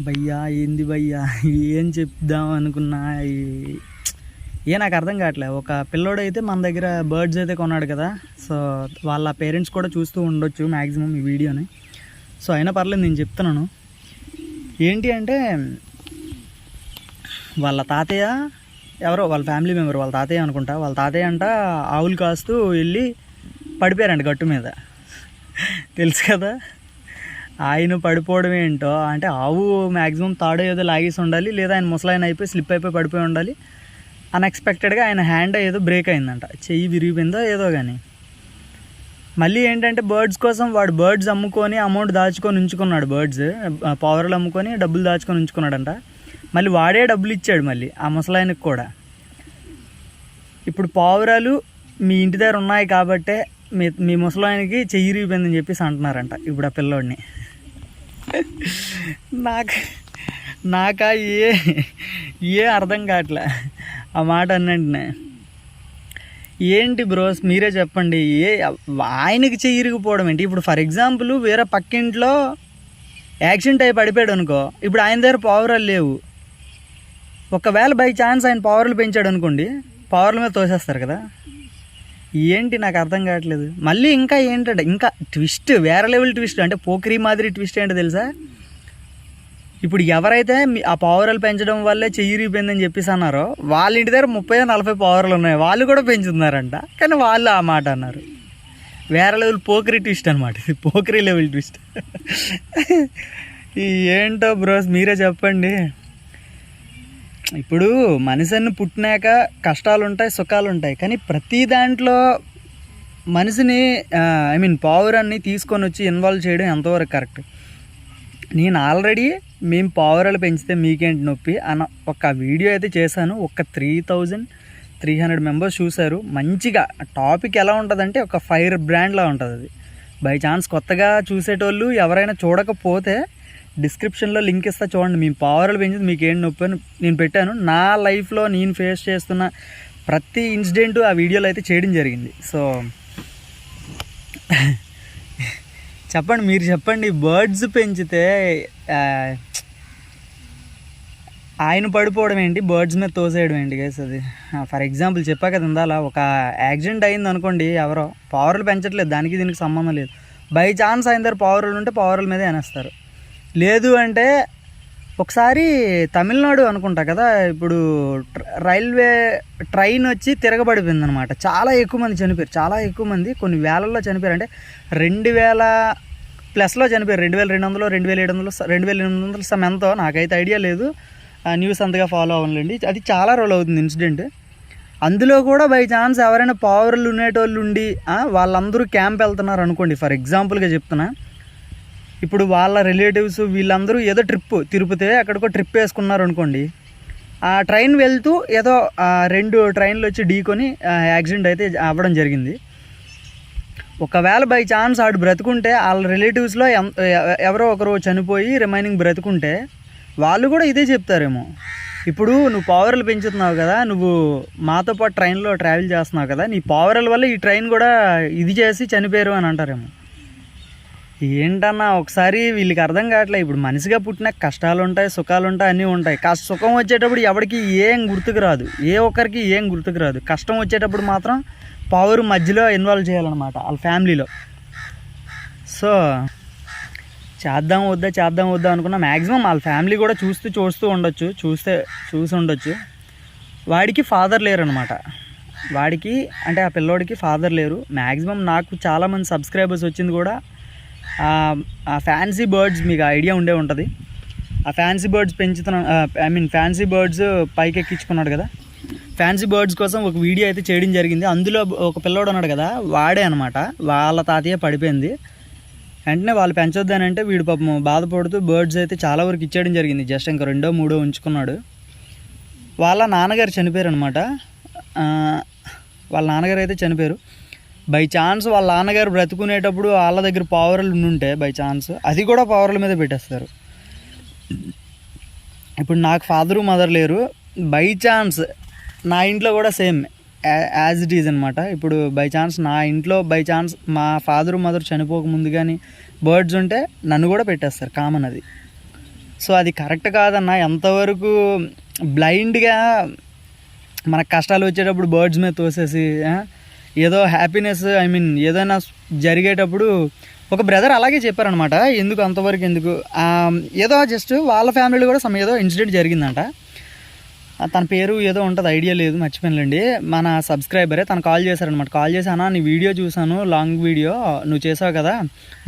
భయ్యా ఏంది భయ్యా? ఏం చెప్దాం అనుకున్నా? ఏ నాకు అర్థం కావట్లే. ఒక పిల్లోడు అయితే మన దగ్గర బర్డ్స్ అయితే కొన్నాడు కదా. సో వాళ్ళ పేరెంట్స్ కూడా చూస్తూ ఉండొచ్చు మ్యాక్సిమం ఈ వీడియోని. సో అయినా పర్లేదు నేను చెప్తున్నాను. ఏంటి అంటే వాళ్ళ తాతయ్య ఎవరో వాళ్ళ ఫ్యామిలీ మెంబర్ వాళ్ళ తాతయ్య అనుకుంటా. వాళ్ళ తాతయ్య అంట ఆవులు కాస్తూ వెళ్ళి పడిపోయారంట గట్టు మీద. తెలుసు కదా? ఆయన పడిపోవడం ఏంటో అంటే ఆవు మ్యాక్సిమం తాడో ఏదో లాగేసి ఉండాలి లేదా ఆయన ముసలాయన అయిపోయి స్లిప్ అయిపోయి పడిపోయి ఉండాలి. అన్ఎక్స్పెక్టెడ్గా ఆయన హ్యాండ్ ఏదో బ్రేక్ అయిందంట. చెయ్యి విరిగిపోయిందో ఏదో కానీ మళ్ళీ ఏంటంటే బర్డ్స్ కోసం వాడు బర్డ్స్ అమ్ముకొని అమౌంట్ దాచుకొని ఉంచుకున్నాడు. బర్డ్స్ పవర్లు అమ్ముకొని డబ్బులు దాచుకొని ఉంచుకున్నాడంట. మళ్ళీ వాడే డబ్బులు ఇచ్చాడు మళ్ళీ ఆ ముసలాయనకి కూడా. ఇప్పుడు పావురాలు మీ ఇంటి దగ్గర ఉన్నాయి కాబట్టే మీ మీ ముసలాయనకి చెయ్యి ఇరిగిపోయిందని చెప్పేసి అంటున్నారంట ఇప్పుడు ఆ పిల్లోడిని. నాకు నాకా ఏ ఏ అర్థం కావట్లే ఆ మాట అన్నంటనే. ఏంటి బ్రోస్ మీరే చెప్పండి. ఏ ఆయనకి చెయ్యి ఇరిగిపోవడం ఏంటి? ఇప్పుడు ఫర్ ఎగ్జాంపుల్ వేరే పక్కింట్లో యాక్సిడెంట్ అయి పడిపోయాడు అనుకో ఇప్పుడు ఆయన దగ్గర పవర్లు లేవు. ఒకవేళ బై ఛాన్స్ ఆయన పవర్లు పెంచాడు అనుకోండి పవర్ల మీద తోసేస్తారు కదా? ఏంటి నాకు అర్థం కావట్లేదు. మళ్ళీ ఇంకా ఏంటంటే ఇంకా ట్విస్ట్ వేరే లెవెల్ ట్విస్ట్ అంటే పోక్రీ మాదిరి ట్విస్ట్ ఏంటో తెలుసా? ఇప్పుడు ఎవరైతే ఆ పావురాలు పెంచడం వల్లే చెయ్యిరిగిపోయిందని చెప్పేసి అన్నారో వాళ్ళ ఇంటి దగ్గర ముప్పై నలభై పావురాలు ఉన్నాయి. వాళ్ళు కూడా పెంచుతున్నారంట. కానీ వాళ్ళు ఆ మాట అన్నారు. వేరే లెవెల్ పోకరీ ట్విస్ట్ అనమాట ఇది లెవెల్ ట్విస్ట్ ఏంటో బ్రోస్ మీరే చెప్పండి. ఇప్పుడు మనిషిని పుట్టినాక కష్టాలు ఉంటాయి సుఖాలు ఉంటాయి కానీ ప్రతి దాంట్లో మనిషిని ఐ మీన్ పావురాన్ని తీసుకొని వచ్చి ఇన్వాల్వ్ చేయడం ఎంతవరకు కరెక్ట్ నేను ఆల్రెడీ మేము పావురాలు పెంచితే మీకేంటి నొప్పి? అన్న ఒక వీడియో అయితే చేశాను. ఒక three thousand three hundred members చూశారు. మంచిగా. టాపిక్ ఎలా ఉంటుందంటే ఒక ఫైర్ బ్రాండ్లా ఉంటుంది అది. బై ఛాన్స్ కొత్తగా చూసేటోళ్ళు ఎవరైనా చూడకపోతే డిస్క్రిప్షన్లో లింక్ ఇస్తా చూడండి. మీ పవర్లు పెంచింది మీకు ఏంటి నొప్పి అని నేను పెట్టాను. నా లైఫ్లో నేను ఫేస్ చేస్తున్న ప్రతి ఇన్సిడెంట్ ఆ వీడియోలో అయితే చేయడం జరిగింది. సో చెప్పండి మీరు చెప్పండి బర్డ్స్ పెంచితే ఆయన పడిపోవడం ఏంటి? బర్డ్స్ మీద తోసేయడం ఏంటి గైస్ అది? ఫర్ ఎగ్జాంపుల్ చెప్పా కదా ఇందాల ఒక యాక్సిడెంట్ అయింది అనుకోండి ఎవరో పవర్లు పెంచట్లేదు దానికి దీనికి సంబంధం లేదు. బై ఛాన్స్ అయిన దగ్గర పవర్లు ఉంటే పవర్ల మీదే అనేస్తారు. లేదు అంటే ఒకసారి తమిళనాడు అనుకుంటా కదా ఇప్పుడు రైల్వే ట్రైన్ వచ్చి తిరగబడిపోయింది అనమాట చాలా ఎక్కువ మంది చనిపోయారు. చాలా ఎక్కువ మంది కొన్ని వేలల్లో చనిపోయారు. అంటే రెండు వేల ప్లస్లో చనిపోయారు. రెండు వేల రెండు వందలు రెండు వేల ఏడు వందలు రెండు వేల ఎనిమిది వందల సమ్ ఎంతో. నాకైతే ఐడియా లేదు. ఆ న్యూస్ అంతగా ఫాలో అవ్వలేండి అది చాలా రోజులు అవుతుంది ఇన్సిడెంట్. అందులో కూడా బై ఛాన్స్ ఎవరైనా పవర్లు ఉండేటోళ్ళు ఉండి వాళ్ళందరూ క్యాంప్ వెళ్తున్నారు అనుకోండి. ఫర్ ఎగ్జాంపుల్గా చెప్తున్నా. ఇప్పుడు వాళ్ళ రిలేటివ్స్ వీళ్ళందరూ ఏదో ట్రిప్ తిరుపతి ఎక్కడికో ట్రిప్ వేసుకున్నారు అనుకోండి ఆ ట్రైన్ వెళ్తూ ఏదో రెండు ట్రైన్లు వచ్చి ఢీకొని యాక్సిడెంట్ అయితే అవ్వడం జరిగింది. ఒకవేళ బై ఛాన్స్ ఆడు బ్రతుకుంటే వాళ్ళ రిలేటివ్స్లో ఎవరో ఒకరు చనిపోయి రిమైనింగ్ బ్రతుకుంటే వాళ్ళు కూడా ఇదే చెప్తారేమో. ఇప్పుడు నువ్వు పవర్లు పెంచుతున్నావు కదా నువ్వు మాతో పాటు ట్రైన్లో ట్రావెల్ చేస్తున్నావు కదా నీ పవర్ల వల్ల ఈ ట్రైన్ కూడా ఇది చేసి చనిపోయారు అని అంటారేమో. ఏంటన్నా ఒకసారి వీళ్ళకి అర్థం కావట్లే. ఇప్పుడు మనిషిగా పుట్టిన కష్టాలు ఉంటాయి సుఖాలు ఉంటాయి అన్నీ ఉంటాయి. కష్ట సుఖం వచ్చేటప్పుడు ఎవరికి ఏం గుర్తుకు రాదు. ఏ ఒక్కరికి ఏం గుర్తుకు రాదు. కష్టం వచ్చేటప్పుడు మాత్రం పవర్ మధ్యలో ఇన్వాల్వ్ చేయాలన్నమాట వాళ్ళ ఫ్యామిలీలో సో చేద్దాం వద్దా చేద్దాం వద్దా అనుకున్నా మ్యాక్సిమం వాళ్ళ ఫ్యామిలీ కూడా చూస్తూ చూస్తూ ఉండొచ్చు. చూస్తే చూసి ఉండొచ్చు. వాడికి ఫాదర్ లేరనమాట వాడికి అంటే ఆ పిల్లోడికి ఫాదర్ లేరు. మ్యాక్సిమం నాకు చాలామంది సబ్స్క్రైబర్స్ వచ్చింది కూడా ఫ్యాన్సీ బర్డ్స్ మీకు ఐడియా ఉండే ఉంటుంది. ఆ ఫ్యాన్సీ బర్డ్స్ పెంచుతున్నా ఐ మీన్ ఫ్యాన్సీ బర్డ్స్ పైకి ఎక్కించుకున్నాడు కదా. ఫ్యాన్సీ బర్డ్స్ కోసం ఒక వీడియో అయితే చేయడం జరిగింది. అందులో ఒక పిల్లోడు ఉన్నాడు కదా వాడే అనమాట వాళ్ళ తాతయ్య పడిపోయింది. వెంటనే వాళ్ళు పెంచొద్దానంటే వీడు పాపం బాధపడుతూ బర్డ్స్ అయితే చాలా వరకు ఇచ్చేయడం జరిగింది. జస్ట్ ఇంకా రెండో మూడో ఉంచుకున్నాడు. వాళ్ళ నాన్నగారు చనిపోయారు అనమాట వాళ్ళ నాన్నగారు అయితే చనిపోయారు. బై ఛాన్స్ వాళ్ళ నాన్నగారు బ్రతుకునేటప్పుడు వాళ్ళ దగ్గర పవర్లు ఉంటే బై ఛాన్స్ అది కూడా పవర్ల మీద పెట్టేస్తారు. ఇప్పుడు నాకు ఫాదరు మదర్ లేరు. బై ఛాన్స్ నా ఇంట్లో కూడా సేమ్ యాజ్ ఇట్ ఈజ్ అనమాట ఇప్పుడు బై ఛాన్స్ నా ఇంట్లో బై ఛాన్స్ మా ఫాదరు మదర్ చనిపోక ముందు కానీ బర్డ్స్ ఉంటే నన్ను కూడా పెట్టేస్తారు కామన్ అది. సో అది కరెక్ట్ కాదన్న ఎంతవరకు బ్లైండ్గా మనకు కష్టాలు వచ్చేటప్పుడు బర్డ్స్ మీద తోసేసి ఏదో హ్యాపీనెస్ ఐ మీన్ ఏదైనా జరిగేటప్పుడు ఒక బ్రదర్ అలాగే చెప్పారనమాట ఎందుకు అంతవరకు ఎందుకు? ఏదో జస్ట్ వాళ్ళ ఫ్యామిలీలో కూడా సమ ఏదో ఇన్సిడెంట్ జరిగిందంట. తన పేరు ఏదో ఉంటుంది ఐడియా లేదు మర్చిపోయానులేండి. మన సబ్స్క్రైబరే తను కాల్ చేశారనమాట కాల్ చేసి నీ వీడియో చూశాను లాంగ్ వీడియో నువ్వు చేసావు కదా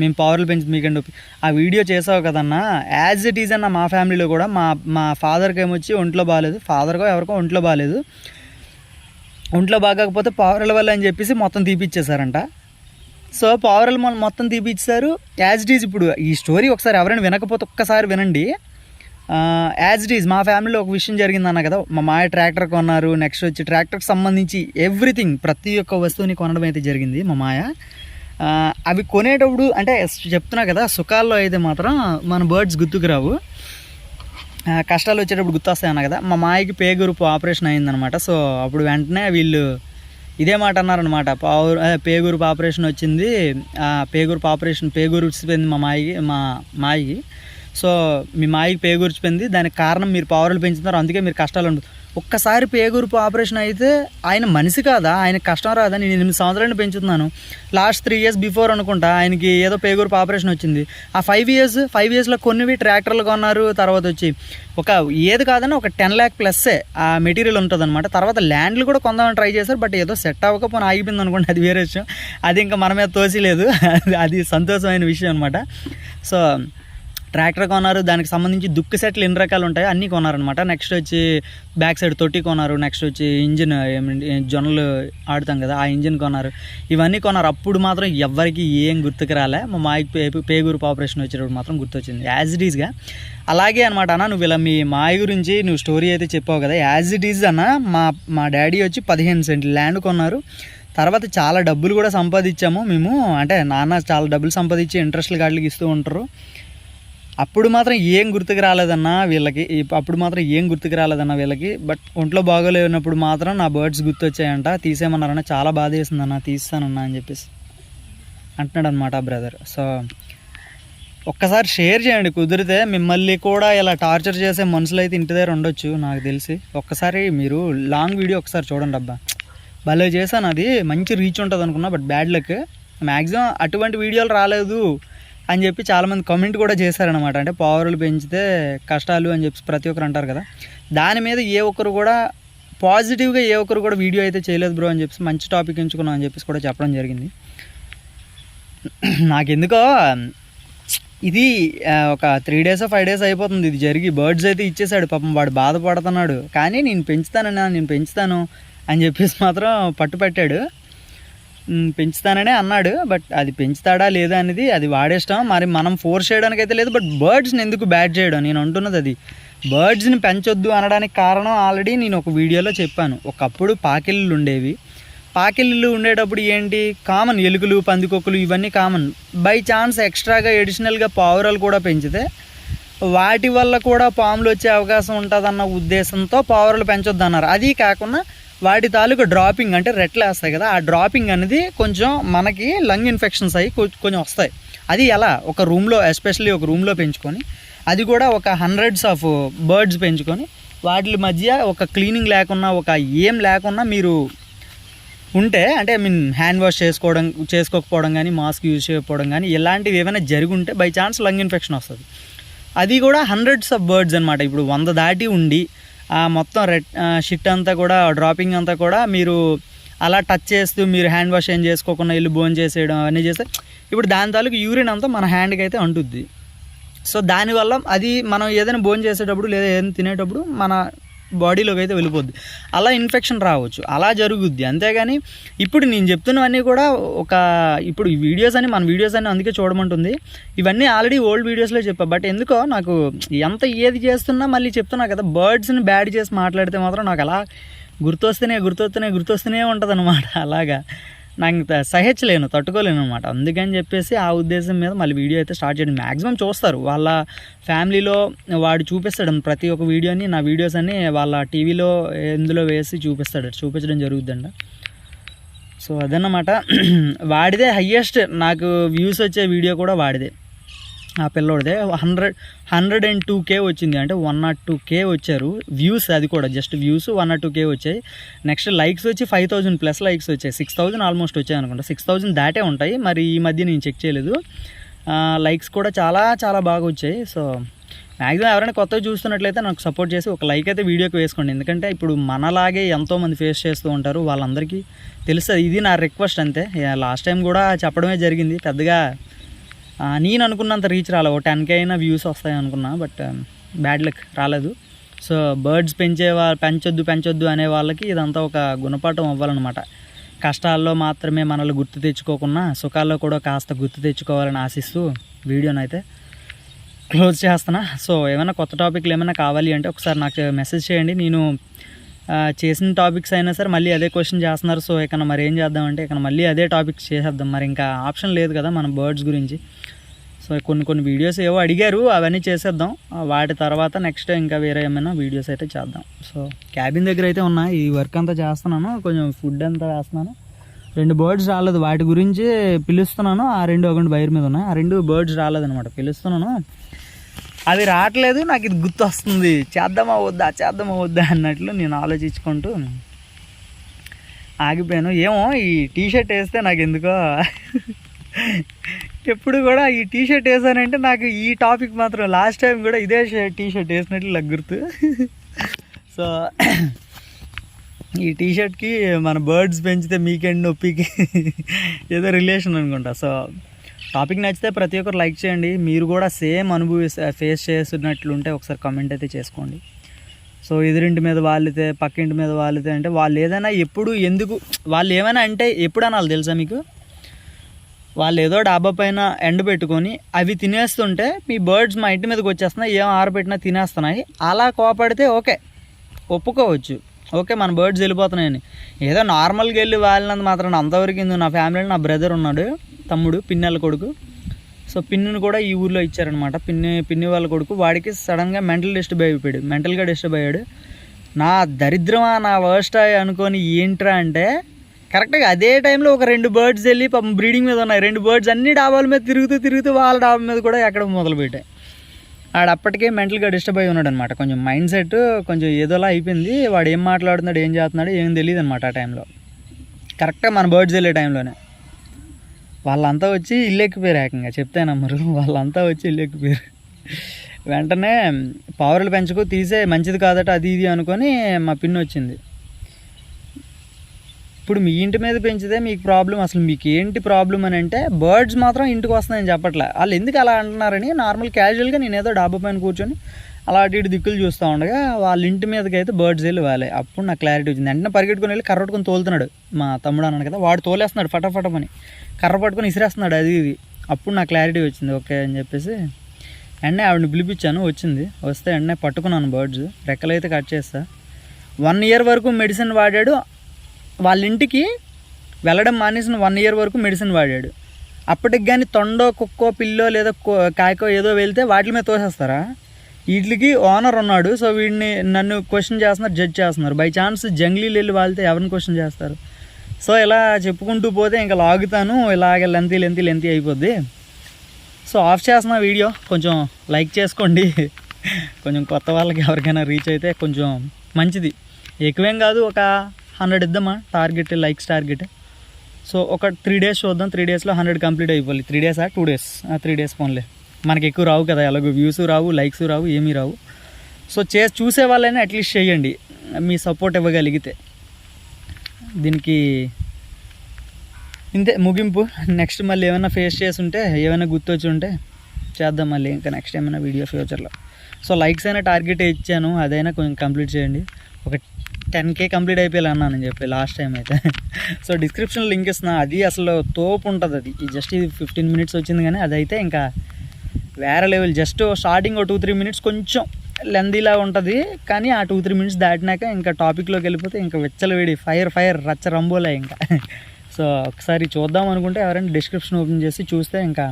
మేము పవర్లు పెంచు మీకండి ఆ వీడియో చేసావు కదన్నా యాజ్ ఇట్ ఈజ్ అన్న మా ఫ్యామిలీలో కూడా మా మా ఫాదర్కి ఏమొచ్చి ఒంట్లో బాగాలేదు ఫాదర్కో ఎవరికో ఒంట్లో బాగాలేదు ఒంట్లో బాగాకపోతే పవర్ల వల్ల అని చెప్పేసి మొత్తం తీపిచ్చేశారంట. సో పవర్లు మొత్తం తీపిచ్చారు. యాజ్ డీజ్ ఈజ్ ఇప్పుడు ఈ స్టోరీ ఒకసారి ఎవరైనా వినకపోతే ఒక్కసారి వినండి. యాజ్ డీజ్ ఈజ్ మా ఫ్యామిలీలో ఒక విషయం జరిగింది అన్న కదా మా మాయ ట్రాక్టర్ కొన్నారు నెక్స్ట్ వచ్చి ట్రాక్టర్కి సంబంధించి ఎవ్రీథింగ్ ప్రతి ఒక్క వస్తువుని కొనడం అయితే జరిగింది మా మాయ. అవి కొనేటప్పుడు అంటే చెప్తున్నా కదా సుఖాల్లో అయితే మాత్రం మన బర్డ్స్ గుర్తుకు రావు. కష్టాలు వచ్చేటప్పుడు గుర్తొస్తాయి అన్న కదా. మా మాయకి పే గ్రూప్ ఆపరేషన్ అయిందనమాట. సో అప్పుడు వెంటనే వీళ్ళు ఇదే మాట అన్నారనమాట. పావు పే గ్రూప్ ఆపరేషన్ వచ్చింది. పే గ్రూప్ ఆపరేషన్ పే గురిచిపోయింది మా మాయకి మా మాయకి. సో మీ మాయకి పే గురిచిపోయింది దానికి కారణం మీరు పవర్లు పెంచుతున్నారు. అందుకే మీరు కష్టాలు ఉండదు ఒక్కసారి పేగురుపు ఆపరేషన్ అయితే ఆయన మనిషి కాదా? ఆయన కష్టం రాదా? నేను ఎనిమిది సంవత్సరాలు పెంచుతున్నాను. లాస్ట్ త్రీ ఇయర్స్ బిఫోర్ అనుకుంటా ఆయనకి ఏదో పేగురుపు ఆపరేషన్ వచ్చింది. ఆ ఫైవ్ ఇయర్స్ ఫైవ్ ఇయర్స్లో కొన్నివి ట్రాక్టర్లు కొన్నారు తర్వాత వచ్చి ఒక ఏది కాదని ఒక టెన్ ల్యాక్ ప్లస్సే ఆ మెటీరియల్ ఉంటుంది అనమాట తర్వాత ల్యాండ్లు కూడా కొందామని ట్రై చేశారు బట్ ఏదో సెట్ అవ్వకపోయినా ఆగిపోయింది అనుకోండి అది వేరే విషయం. అది ఇంకా మన మీద తోసిలేదు. అది సంతోషమైన విషయం అనమాట సో ట్రాక్టర్ కొన్నారు దానికి సంబంధించి దుక్కు సెట్లు ఎన్ని రకాలు ఉంటాయో అన్నీ కొన్నారనమాట నెక్స్ట్ వచ్చి బ్యాక్ సైడ్ తొట్టి కొన్నారు నెక్స్ట్ వచ్చి ఇంజిన్ జొన్నలు ఆడుతాం కదా ఆ ఇంజిన్ కొన్నారు. ఇవన్నీ కొన్నారు. అప్పుడు మాత్రం ఎవరికి ఏం గుర్తుకు రాలే. మా మాయకి పే పేగూరు ఆపరేషన్ వచ్చేటప్పుడు మాత్రం గుర్తొచ్చింది. యాజ్ ఇట్ ఈజ్గా అలాగే అనమాట అన్న నువ్వు ఇలా మీ మాయ గురించి నువ్వు స్టోరీ అయితే చెప్పావు కదా. యాజ్ ఇట్ ఈజ్ అన్న మా మా డాడీ వచ్చి పదిహేను సెంట్లు ల్యాండ్ కొన్నారు. తర్వాత చాలా డబ్బులు కూడా సంపాదించాము మేము. అంటే నాన్న చాలా డబ్బులు సంపాదించి ఇంట్రెస్ట్లు గాడ్లకి ఇస్తూ ఉంటారు. అప్పుడు మాత్రం ఏం గుర్తుకు రాలేదన్నా వీళ్ళకి అప్పుడు మాత్రం ఏం గుర్తుకు రాలేదన్న వీళ్ళకి బట్ ఒంట్లో బాగోలేనప్పుడు మాత్రం నా బర్డ్స్ గుర్తొచ్చాయంట తీసేయమన్నారన్న చాలా బాధ వేసిందన్న తీస్తానన్నా అని చెప్పేసి అంటున్నాడు అనమాట బ్రదర్. సో ఒక్కసారి షేర్ చేయండి కుదిరితే మిమ్మల్ని కూడా ఇలా టార్చర్ చేసే మనుషులు అయితే ఇంటి దగ్గర ఉండొచ్చు నాకు తెలిసి. ఒక్కసారి మీరు లాంగ్ వీడియో ఒకసారి చూడండి అబ్బా. భలే చేశాను అది మంచి రీచ్ ఉంటుంది అనుకున్నా బట్ బ్యాడ్ లక్. మ్యాక్సిమం అటువంటి వీడియోలు రాలేదు. అని చెప్పి చాలామంది కమెంట్ కూడా చేశారనమాట అంటే పావురులు పెంచితే కష్టాలు అని చెప్పి ప్రతి ఒక్కరు అంటారు కదా. దాని మీద ఏ ఒక్కరు కూడా పాజిటివ్గా ఏ ఒక్కరు కూడా వీడియో అయితే చేయలేదు బ్రో అని చెప్పి మంచి టాపిక్ ఎంచుకున్నాం అని చెప్పేసి కూడా చెప్పడం జరిగింది. నాకెందుకో ఇది ఒక త్రీ డేస్ ఫైవ్ డేస్ అయిపోతుంది. ఇది జరిగి బర్డ్స్ అయితే ఇచ్చేసాడు పాపం వాడు బాధపడుతున్నాడు. కానీ నేను పెంచుతానన్నా నేను పెంచుతాను అని చెప్పేసి మాత్రం పట్టు పెట్టాడు పెంచుతాననే అన్నాడు. బట్ అది పెంచుతాడా లేదా అనేది అది వాడేస్తాం మరి మనం ఫోర్స్ చేయడానికి అయితే లేదు. బట్ బర్డ్స్ని ఎందుకు బ్యాడ్ చేయడం? నేను అంటున్నది అది. బర్డ్స్ని పెంచొద్దు అనడానికి కారణం ఆల్రెడీ నేను ఒక వీడియోలో చెప్పాను. ఒకప్పుడు పాకిళ్ళు ఉండేవి. పాకిళ్ళు ఉండేటప్పుడు ఏంటి? కామన్ ఎలుకలు పందికొక్కులు ఇవన్నీ కామన్ బై ఛాన్స్ ఎక్స్ట్రాగా ఎడిషనల్గా పావురాలు కూడా పెంచితే వాటి వల్ల కూడా పాములు వచ్చే అవకాశం ఉంటుందన్న ఉద్దేశంతో పావురాలు పెంచొద్దు అన్నారు అది కాకుండా వాటి తాలూకు డ్రాపింగ్ అంటే రెట్లు వేస్తాయి కదా ఆ డ్రాపింగ్ అనేది కొంచెం మనకి లంగ్ ఇన్ఫెక్షన్స్ అయ్యి కొంచెం వస్తాయి. అది ఎలా? ఒక రూమ్లో ఎస్పెషల్లీ ఒక రూమ్లో పెంచుకొని అది కూడా ఒక హండ్రెడ్స్ ఆఫ్ బర్డ్స్ పెంచుకొని వాటి మధ్య ఒక క్లీనింగ్ లేకున్నా ఒక ఏం లేకున్నా మీరు ఉంటే అంటే ఐ మీన్ హ్యాండ్ వాష్ చేసుకోవడం చేసుకోకపోవడం కానీ మాస్క్ యూజ్ చేయకపోవడం కానీ ఇలాంటివి ఏమైనా జరిగి ఉంటే బై ఛాన్స్ లంగ్ ఇన్ఫెక్షన్ వస్తుంది. అది కూడా హండ్రెడ్స్ ఆఫ్ బర్డ్స్ అనమాట ఇప్పుడు వంద దాటి ఉండి మొత్తం రెడ్ షిట్ అంతా కూడా డ్రాపింగ్ అంతా కూడా మీరు అలా టచ్ చేస్తూ మీరు హ్యాండ్ వాష్ ఏం చేసుకోకుండా ఇల్లు బోన్ చేసేయడం అవన్నీ చేస్తే ఇప్పుడు దాని తాలూకు యూరిన్ అంతా మన హ్యాండ్కి అయితే అంటుద్ది. సో దానివల్ల అది మనం ఏదైనా భోజనం చేసేటప్పుడు లేదా ఏదైనా తినేటప్పుడు మన బాడీలోకి అయితే వెళ్ళిపోద్ది. అలా ఇన్ఫెక్షన్ రావచ్చు. అలా జరుగుద్ది. అంతేగాని ఇప్పుడు నేను చెప్తున్నవన్నీ కూడా ఒక ఇప్పుడు వీడియోస్ అని మన వీడియోస్ అని అందుకే చూడమంటుంది. ఇవన్నీ ఆల్రెడీ ఓల్డ్ వీడియోస్లో చెప్పా. బట్ ఎందుకో నాకు ఎంత ఏది చేస్తున్నా మళ్ళీ చెప్తున్నా కదా బర్డ్స్ని బ్యాడ్ చేసి మాట్లాడితే మాత్రం నాకు అలా గుర్తొస్తేనే గుర్తొస్తేనే గుర్తొస్తూనే ఉంటుంది అనమాట అలాగా. నాకు సహించలేను తట్టుకోలేను అనమాట అందుకని చెప్పేసి ఆ ఉద్దేశం మీద మళ్ళీ వీడియో అయితే స్టార్ట్ చేయడం. మ్యాక్సిమం చూస్తారు. వాళ్ళ ఫ్యామిలీలో వాడు చూపిస్తాడు ప్రతి ఒక్క వీడియోని. నా వీడియోస్ అన్ని వాళ్ళ టీవీలో ఎందులో వేసి చూపిస్తాడు. చూపించడం జరుగుద్దండి సో అదన్నమాట. వాడిదే హయ్యెస్ట్. నాకు వ్యూస్ వచ్చే వీడియో కూడా వాడిదే. ఆ పిల్లోడిదే. Hundred hundred and two K వచ్చింది. అంటే వన్ నాట్ టూ కే వచ్చారు. వ్యూస్ అది కూడా just views one not two K వచ్చాయి. నెక్స్ట్ లైక్స్ వచ్చి ఫైవ్ థౌజండ్ ప్లస్ లైక్స్ వచ్చాయి. సిక్స్ థౌజండ్ ఆల్మోస్ట్ వచ్చాయి అనుకుంటా. సిక్స్ థౌజండ్ దాటే ఉంటాయి. మరి ఈ మధ్య నేను చెక్ చేయలేదు. లైక్స్ కూడా చాలా చాలా బాగా వచ్చాయి. సో మ్యాక్సిమం ఎవరైనా కొత్తగా చూస్తున్నట్లయితే నాకు సపోర్ట్ చేసి ఒక లైక్ అయితే వీడియోకి వేసుకోండి. ఎందుకంటే ఇప్పుడు మనలాగే ఎంతోమంది ఫేస్ చేస్తూ ఉంటారు. వాళ్ళందరికీ తెలుస్తుంది. ఇది నా రిక్వెస్ట్ అంతే. లాస్ట్ టైం కూడా చెప్పడమే జరిగింది. పెద్దగా నేను అనుకున్నంత రీచ్ రాలేదు ఒక టెన్కే అయినా వ్యూస్ వస్తాయి అనుకున్నా బట్ బ్యాడ్ లక్ రాలేదు. సో బర్డ్స్ పెంచే వాళ్ళు పెంచొద్దు పెంచొద్దు అనే వాళ్ళకి ఇదంతా ఒక గుణపాఠం అవ్వాలన్నమాట. కష్టాల్లో మాత్రమే మనల్ని గుర్తు తెచ్చుకోకుండా సుఖాల్లో కూడా కాస్త గుర్తు తెచ్చుకోవాలని ఆశిస్తూ వీడియోని అయితే క్లోజ్ చేస్తున్నా. సో ఏమైనా కొత్త టాపిక్లు ఏమైనా కావాలి అంటే ఒకసారి నాకు మెసేజ్ చేయండి. నేను చేసిన టాపిక్స్ అయినా సరే మళ్ళీ అదే క్వశ్చన్ చేస్తున్నారు. సో ఇక్కడ మరి ఏం చేద్దామంటే ఇక్కడ మళ్ళీ అదే టాపిక్స్ చేసేద్దాం. మరి ఇంకా ఆప్షన్ లేదు కదా మన బర్డ్స్ గురించి. సో కొన్ని కొన్ని వీడియోస్ ఏవో అడిగారు అవన్నీ చేసేద్దాం. వాటి తర్వాత నెక్స్ట్ ఇంకా వేరే ఏమైనా వీడియోస్ అయితే చేద్దాం. సో క్యాబిన్ దగ్గర అయితే ఉన్నా ఈ వర్క్ అంతా చేస్తున్నాను. కొంచెం ఫుడ్ అంతా వేస్తున్నాను. రెండు బర్డ్స్ రాలేదు. వాటి గురించి పిలుస్తున్నాను. ఆ రెండు ఒకటి బయర్ మీద ఉన్నాయి. ఆ రెండు బర్డ్స్ రాలేదనమాట పిలుస్తున్నాను. అది రావట్లేదు నాకు ఇది గుర్తు వస్తుంది చేద్దామా వద్దా చేద్దామా వద్దా అన్నట్లు నేను ఆలోచించుకుంటూ ఆగిపోయాను. ఏమో ఈ టీషర్ట్ వేస్తే నాకు ఎందుకో ఎప్పుడు కూడా ఈ టీ షర్ట్ వేసానంటే నాకు ఈ టాపిక్ మాత్రం లాస్ట్ టైం కూడా ఇదే టీషర్ట్ వేసినట్లు నాకు గుర్తు. సో ఈ టీ షర్ట్కి మన బర్డ్స్ పెంచితే మీకెండ్ నొప్పికి? ఏదో రిలేషన్ అనుకుంటా. సో టాపిక్ నచ్చితే ప్రతి ఒక్కరు లైక్ చేయండి. మీరు కూడా సేమ్ అనుభవి ఫేస్ చేస్తున్నట్లుంటే ఒకసారి కమెంట్ అయితే చేసుకోండి. సో ఎదురింటి మీద వాలితే పక్కింటి మీద వాలితే అంటే వాళ్ళు ఏదైనా ఎప్పుడు ఎందుకు వాళ్ళు ఏమైనా అంటే ఎప్పుడు అనాలి తెలుసా మీకు? వాళ్ళు ఏదో డాబా పైన ఎండ పెట్టుకొని అవి తినేస్తుంటే మీ బర్డ్స్ మా ఇంటి మీదకి వచ్చేస్తున్నాయి. ఏం ఆరబెట్టినా తినేస్తున్నాయి. అలా కోపడితే ఓకే. ఒప్పుకోవచ్చు. ఓకే మన బర్డ్స్ వెళ్ళిపోతున్నాయని ఏదో నార్మల్గా వెళ్ళి వాలినంత మాత్రం అంతవరకు ఎందుకు నా ఫ్యామిలీలో నా బ్రదర్ ఉన్నాడు తమ్ముడు పిన్నెల కొడుకు. సో పిన్నుని కూడా ఈ ఊర్లో ఇచ్చారనమాట పిన్ని పిన్ని వాళ్ళ కొడుకు. వాడికి సడన్గా మెంటల్ డిస్టర్బ్ అయిపోయాడు మెంటల్గా డిస్టర్బ్ అయ్యాడు. నా దరిద్రమా నా వర్స్ట్ అనుకొని ఏంట్రా అంటే కరెక్ట్గా అదే టైంలో ఒక రెండు బర్డ్స్ వెళ్ళి పాపం బ్రీడింగ్ మీద ఉన్నాయి. రెండు బర్డ్స్ అన్ని డాబాల మీద తిరుగుతూ తిరుగుతూ వాళ్ళ డాబా మీద కూడా ఎక్కడ మొదలుపెట్టాయి. ఆడ అప్పటికే మెంటల్గా డిస్టర్బ్ అయి ఉన్నాడు అనమాట కొంచెం మైండ్ సెట్ కొంచెం ఏదోలా అయిపోయింది. వాడు ఏం మాట్లాడుతున్నాడు ఏం చేస్తున్నాడు ఏం తెలియదు అనమాట ఆ టైంలో కరెక్ట్గా మన బర్డ్స్ వెళ్ళే టైంలోనే వాళ్ళంతా వచ్చి ఇల్లు ఎక్కిపోయారు ఏకంగా. చెప్తే నమ్మరు. వాళ్ళంతా వచ్చి ఇల్లు ఎక్కిపోయారు. వెంటనే పవర్లు పెంచుకో తీసే మంచిది కాదట అది ఇది అనుకొని మా పిన్ వచ్చింది. ఇప్పుడు మీ ఇంటి మీద పెంచితే మీకు ప్రాబ్లం అసలు మీకు ఏంటి ప్రాబ్లం అని అంటే బర్డ్స్ మాత్రం ఇంటికి వస్తున్నాయని చెప్పట్లే. వాళ్ళు ఎందుకు అలా అంటున్నారని నార్మల్ క్యాజువల్గా నేను ఏదో డాబా పైన కూర్చొని అలా అటు ఇటు దిక్కులు చూస్తూ ఉండగా వాళ్ళ ఇంటి మీదకి అయితే బర్డ్స్ వెళ్ళి వాళ్ళే. అప్పుడు నాకు క్లారిటీ వచ్చింది. వెంటనే పరిగెట్టుకుని వెళ్ళి కర్ర పట్టుకొని తోలుతున్నాడు మా తమ్ముడు అన్నాడు కదా వాడు తోలేస్తున్నాడు ఫటాఫటమని కర్ర పట్టుకొని ఇసిరేస్తున్నాడు అది ఇది. అప్పుడు నాకు క్లారిటీ వచ్చింది ఓకే అని చెప్పేసి. వెంటనే ఆవిడని పిలిపించాను వచ్చింది. వస్తే వెంటనే పట్టుకున్నాను బర్డ్స్. రెక్కలైతే కట్ చేస్తా. వన్ ఇయర్ వరకు మెడిసిన్ వాడాడు. వాళ్ళ ఇంటికి వెళ్ళడం మానేసిన వన్ ఇయర్ వరకు మెడిసిన్ వాడాడు. అప్పటికి కానీ తొండో కుక్కో పిల్లో లేదా కో- కాయకో ఏదో వెళ్తే వాటి మీద తోసేస్తారా? వీటికి ఓనర్ ఉన్నాడు సో వీడిని నన్ను క్వశ్చన్ చేస్తున్నారు జడ్జ్ చేస్తున్నారు. బై ఛాన్స్ జంగ్లీలు వెళ్ళి వాళ్తే ఎవరిని క్వశ్చన్ చేస్తారు? సో ఇలా చెప్పుకుంటూ పోతే ఇంకా లాగుతాను ఇలాగ లెంతి లెంతి లెంతి అయిపోద్ది. సో ఆఫ్ చేస్తున్న వీడియో కొంచెం లైక్ చేసుకోండి. కొంచెం కొత్త వాళ్ళకి ఎవరికైనా రీచ్ అయితే కొంచెం మంచిది. ఎక్కువేం కాదు ఒక హండ్రెడ్ ఇద్దామా? టార్గెట్ లైక్స్ టార్గెట్ సో ఒక త్రీ డేస్ చూద్దాం. త్రీ డేస్లో హండ్రెడ్ కంప్లీట్ అయిపోవాలి. త్రీ డేసా టూ డేస్ త్రీ డేస్ ఫోన్లే మనకి ఎక్కువ రావు కదా. ఎలాగో వ్యూస్ రావు లైక్స్ రావు ఏమీ రావు. సో చే చూసే వాళ్ళైనా అట్లీస్ట్ చేయండి. మీ సపోర్ట్ ఇవ్వగలిగితే. దీనికి ఇంతే ముగింపు. నెక్స్ట్ మళ్ళీ ఏమైనా ఫేస్ చేసి ఉంటే ఏమైనా గుర్తొచ్చి ఉంటే చేద్దాం మళ్ళీ. ఇంకా నెక్స్ట్ ఏమైనా వీడియో ఫ్యూచర్లో సో లైక్స్ అయినా టార్గెట్ ఇచ్చాను. అదైనా కొంచెం కంప్లీట్ చేయండి. ఒక టెన్ కే కంప్లీట్ అయిపోయాలి అని చెప్పి లాస్ట్ టైం అయితే. సో డిస్క్రిప్షన్ లింక్ ఇస్తున్నా. అది అసలు తోపు ఉంటుంది అది. జస్ట్ ఇది ఫిఫ్టీన్ మినిట్స్ వచ్చింది కానీ అదైతే ఇంకా వేరే లెవెల్. జస్ట్ స్టార్టింగ్ ఒక టూ త్రీ మినిట్స్ కొంచెం లెందీలా ఉంటుంది కానీ ఆ టూ త్రీ మినిట్స్ దాటినాక ఇంకా టాపిక్లోకి వెళ్ళిపోతే ఇంకా వెచ్చలవేడి ఫైర్ ఫైర్ రచ్చ రంబోలే ఇంకా. సో ఒకసారి చూద్దాం అనుకుంటే ఎవరైనా డిస్క్రిప్షన్ ఓపెన్ చేసి చూస్తే ఇంకా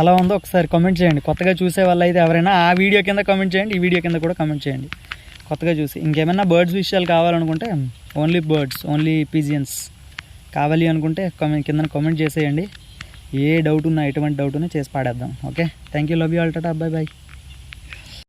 ఎలా ఉందో ఒకసారి కామెంట్ చేయండి. కొత్తగా చూసే వాళ్ళు అయితే ఎవరైనా ఆ వీడియో కింద కామెంట్ చేయండి ఈ వీడియో కింద కూడా కామెంట్ చేయండి. కొత్తగా చూసి. ఇంకేమైనా బర్డ్స్ విషయాలు కావాలనుకుంటే ఓన్లీ బర్డ్స్ ఓన్లీ పిజియన్స్ కావాలి అనుకుంటే కామెంట్ కింద కామెంట్ చేసేయండి. ఏ డౌట్ ఉన్నా ఎటువంటి డౌట్ ఉన్నా చేసి పాడేద్దాం. Okay thank you love you all tata bye bye